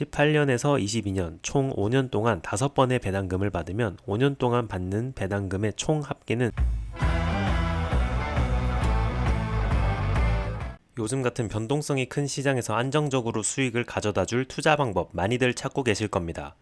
18년에서 22년 총 5년 동안 5번의 배당금을 받으면 5년 동안 받는 배당금의 총 합계는 요즘 같은 변동성이 큰 시장에서 안정적으로 수익을 가져다 줄 투자 방법 많이들 찾고 계실 겁니다.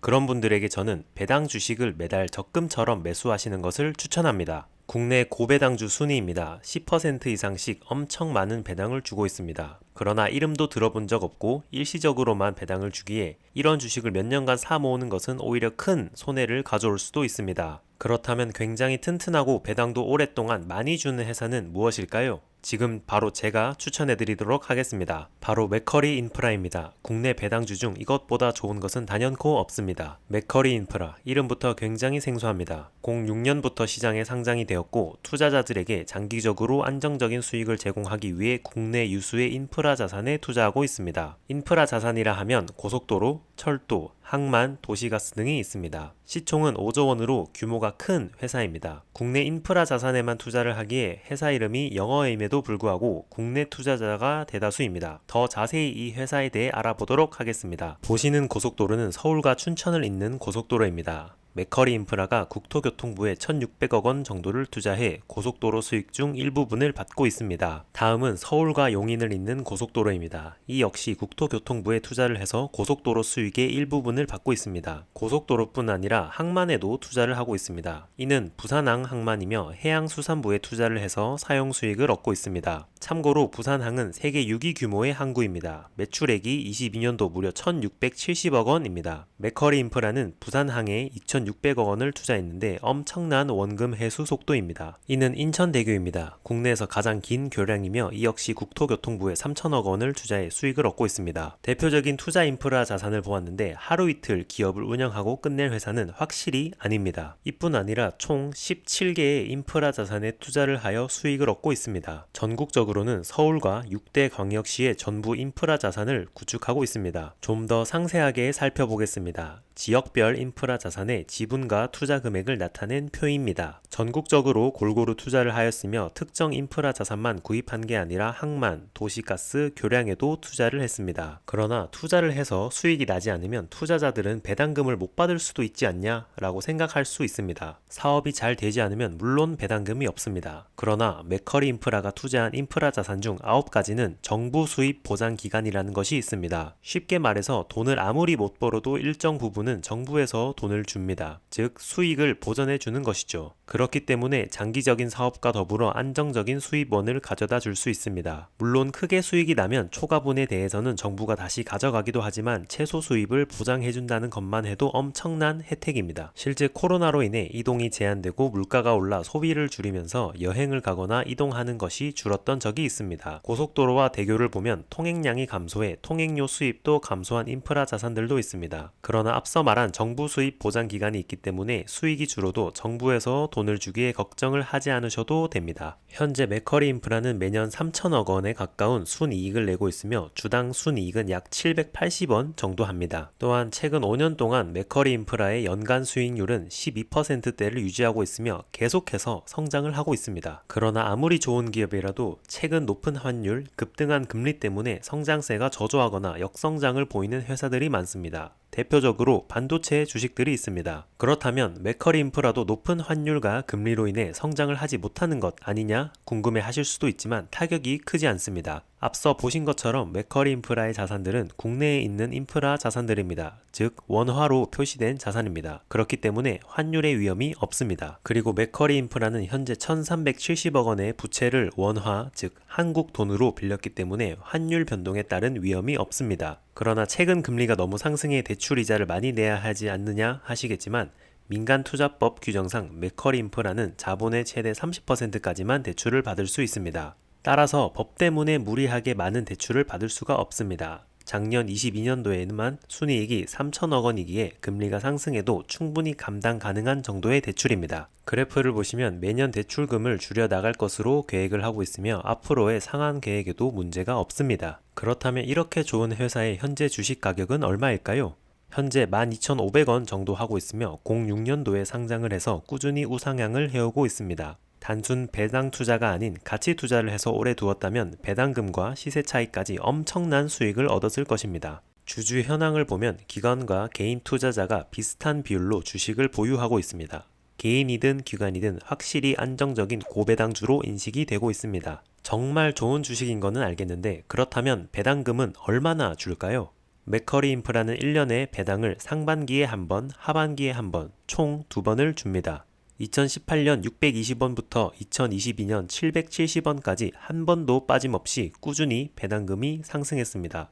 그런 분들에게 저는 배당 주식을 매달 적금처럼 매수하시는 것을 추천합니다. 국내 고배당주 순위입니다. 10% 이상씩 엄청 많은 배당을 주고 있습니다. 그러나 이름도 들어본 적 없고 일시적으로만 배당을 주기에 이런 주식을 몇 년간 사 모으는 것은 오히려 큰 손해를 가져올 수도 있습니다. 그렇다면 굉장히 튼튼하고 배당도 오랫동안 많이 주는 회사는 무엇일까요? 지금 바로 제가 추천해 드리도록 하겠습니다. 바로 맥커리 인프라입니다. 국내 배당주 중 이것보다 좋은 것은 단연코 없습니다. 맥커리 인프라, 이름부터 굉장히 생소합니다. 06년부터 시장에 상장이 되었고 투자자들에게 장기적으로 안정적인 수익을 제공하기 위해 국내 유수의 인프라 자산에 투자하고 있습니다. 인프라 자산이라 하면 고속도로, 철도, 항만, 도시가스 등이 있습니다. 시총은 5조 원으로 규모가 큰 회사입니다. 국내 인프라 자산에만 투자를 하기에 회사 이름이 영어임에도 불구하고 국내 투자자가 대다수입니다. 더 자세히 이 회사에 대해 알아보도록 하겠습니다. 보시는 고속도로는 서울과 춘천을 잇는 고속도로입니다. 맥커리 인프라가 국토교통부에 1,600억 원 정도를 투자해 고속도로 수익 중 일부분을 받고 있습니다. 다음은 서울과 용인을 잇는 고속도로입니다. 이 역시 국토교통부에 투자를 해서 고속도로 수익의 일부분을 받고 있습니다. 고속도로뿐 아니라 항만에도 투자를 하고 있습니다. 이는 부산항 항만이며 해양수산부에 투자를 해서 사용 수익을 얻고 있습니다. 참고로 부산항은 세계 6위 규모의 항구입니다. 매출액이 22년도 무려 1,670억 원입니다. 맥커리 인프라는 부산항에 2,600억 원을 투자했는데 엄청난 원금 회수 속도입니다. 이는 인천대교입니다. 국내에서 가장 긴 교량이며 이 역시 국토교통부에 3천억 원을 투자해 수익을 얻고 있습니다. 대표적인 투자 인프라 자산을 보았는데 하루 이틀 기업을 운영하고 끝낼 회사는 확실히 아닙니다. 이뿐 아니라 총 17개의 인프라 자산에 투자를 하여 수익을 얻고 있습니다. 전국적으로는 서울과 6대 광역시의 전부 인프라 자산을 구축하고 있습니다. 좀 더 상세하게 살펴보겠습니다. 지역별 인프라 자산의 지분과 투자 금액을 나타낸 표입니다. 전국적으로 골고루 투자를 하였으며 특정 인프라 자산만 구입한 게 아니라 항만, 도시가스, 교량에도 투자를 했습니다. 그러나 투자를 해서 수익이 나지 않으면 투자자들은 배당금을 못 받을 수도 있지 않냐? 라고 생각할 수 있습니다. 사업이 잘 되지 않으면 물론 배당금이 없습니다. 그러나 맥커리 인프라가 투자한 인프라 자산 중 9가지는 정부 수입 보장 기간이라는 것이 있습니다. 쉽게 말해서 돈을 아무리 못 벌어도 일정 부분은 정부에서 돈을 줍니다. 즉 수익을 보전해 주는 것이죠. 그렇 기 때문에 장기적인 사업과 더불어 안정적인 수입원을 가져다 줄 수 있습니다. 물론 크게 수익이 나면 초과분에 대해서는 정부가 다시 가져가기도 하지만 최소 수입을 보장해 준다는 것만 해도 엄청난 혜택입니다. 실제 코로나로 인해 이동이 제한되고 물가가 올라 소비를 줄이면서 여행을 가거나 이동하는 것이 줄었던 적이 있습니다. 고속도로와 대교를 보면 통행량이 감소해 통행료 수입도 감소한 인프라 자산들도 있습니다. 그러나 앞서 말한 정부 수입 보장 기간이 있기 때문에 수익이 줄어도 정부에서 돈을 주기에 걱정을 하지 않으셔도 됩니다. 현재 맥커리 인프라는 매년 3천억 원에 가까운 순이익을 내고 있으며 주당 순이익은 약 780원 정도 합니다. 또한 최근 5년 동안 맥커리 인프라의 연간 수익률은 12%대를 유지하고 있으며 계속해서 성장을 하고 있습니다. 그러나 아무리 좋은 기업이라도 최근 높은 환율, 급등한 금리 때문에 성장세가 저조하거나 역성장을 보이는 회사들이 많습니다. 대표적으로 반도체 주식들이 있습니다. 그렇다면 맥커리 인프라도 높은 환율과 금리로 인해 성장을 하지 못하는 것 아니냐 궁금해 하실 수도 있지만 타격이 크지 않습니다. 앞서 보신 것처럼 맥커리 인프라의 자산들은 국내에 있는 인프라 자산들입니다. 즉 원화로 표시된 자산입니다. 그렇기 때문에 환율의 위험이 없습니다. 그리고 맥커리 인프라는 현재 1370억 원의 부채를 원화 즉 한국 돈으로 빌렸기 때문에 환율 변동에 따른 위험이 없습니다. 그러나 최근 금리가 너무 상승해 대출 이자를 많이 내야 하지 않느냐 하시겠지만 민간 투자법 규정상 맥커리 인프라는 자본의 최대 30%까지만 대출을 받을 수 있습니다. 따라서 법 때문에 무리하게 많은 대출을 받을 수가 없습니다. 작년 22년도에만 순이익이 3천억 원이기에 금리가 상승해도 충분히 감당 가능한 정도의 대출입니다. 그래프를 보시면 매년 대출금을 줄여 나갈 것으로 계획을 하고 있으며 앞으로의 상한 계획에도 문제가 없습니다. 그렇다면 이렇게 좋은 회사의 현재 주식 가격은 얼마일까요? 현재 12,500원 정도 하고 있으며 06년도에 상장을 해서 꾸준히 우상향을 해오고 있습니다. 단순 배당 투자가 아닌 가치 투자를 해서 오래 두었다면 배당금과 시세 차이까지 엄청난 수익을 얻었을 것입니다. 주주 현황을 보면 기관과 개인 투자자가 비슷한 비율로 주식을 보유하고 있습니다. 개인이든 기관이든 확실히 안정적인 고배당주로 인식이 되고 있습니다. 정말 좋은 주식인 거는 알겠는데 그렇다면 배당금은 얼마나 줄까요? 맥커리 인프라는 1년에 배당을 상반기에 한 번, 하반기에 한 번, 총 두 번을 줍니다. 2018년 620원부터 2022년 770원까지 한 번도 빠짐없이 꾸준히 배당금이 상승했습니다.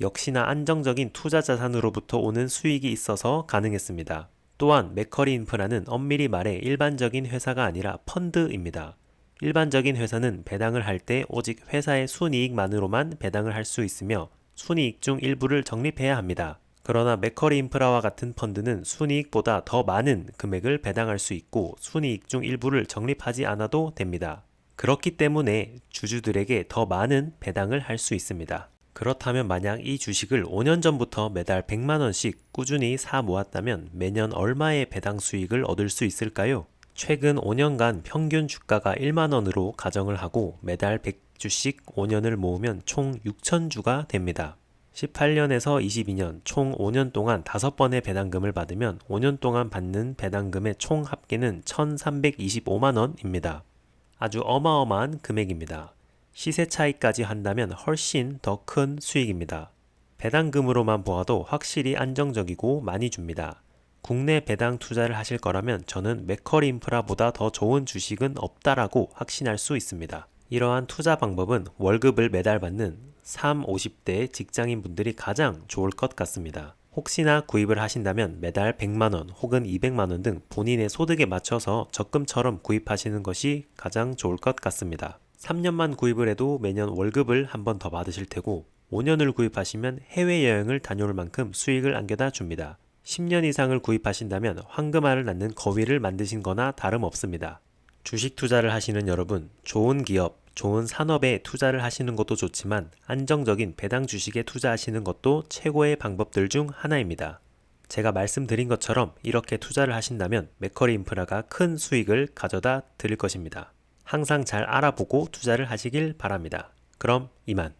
역시나 안정적인 투자 자산으로부터 오는 수익이 있어서 가능했습니다. 또한 맥커리 인프라는 엄밀히 말해 일반적인 회사가 아니라 펀드입니다. 일반적인 회사는 배당을 할 때 오직 회사의 순이익만으로만 배당을 할 수 있으며 순이익 중 일부를 적립해야 합니다. 그러나 맥커리 인프라와 같은 펀드는 순이익보다 더 많은 금액을 배당할 수 있고 순이익 중 일부를 적립하지 않아도 됩니다. 그렇기 때문에 주주들에게 더 많은 배당을 할 수 있습니다. 그렇다면 만약 이 주식을 5년 전부터 매달 100만원씩 꾸준히 사 모았다면 매년 얼마의 배당 수익을 얻을 수 있을까요? 최근 5년간 평균 주가가 1만원으로 가정을 하고 매달 100주씩 5년을 모으면 총 6천주가 됩니다. 18년에서 22년 총 5년 동안 5번의 배당금을 받으면 5년 동안 받는 배당금의 총 합계는 1325만 원입니다. 아주 어마어마한 금액입니다. 시세 차이까지 한다면 훨씬 더 큰 수익입니다. 배당금으로만 보아도 확실히 안정적이고 많이 줍니다. 국내 배당 투자를 하실 거라면 저는 맥커리 인프라보다 더 좋은 주식은 없다라고 확신할 수 있습니다. 이러한 투자 방법은 월급을 매달 받는 3, 50대 직장인 분들이 가장 좋을 것 같습니다. 혹시나 구입을 하신다면 매달 100만원 혹은 200만원 등 본인의 소득에 맞춰서 적금처럼 구입하시는 것이 가장 좋을 것 같습니다. 3년만 구입을 해도 매년 월급을 한 번 더 받으실 테고 5년을 구입하시면 해외여행을 다녀올 만큼 수익을 안겨다 줍니다. 10년 이상을 구입하신다면 황금알을 낳는 거위를 만드신 거나 다름없습니다. 주식 투자를 하시는 여러분, 좋은 기업, 좋은 산업에 투자를 하시는 것도 좋지만 안정적인 배당 주식에 투자하시는 것도 최고의 방법들 중 하나입니다. 제가 말씀드린 것처럼 이렇게 투자를 하신다면 맥커리 인프라가 큰 수익을 가져다 드릴 것입니다. 항상 잘 알아보고 투자를 하시길 바랍니다. 그럼 이만.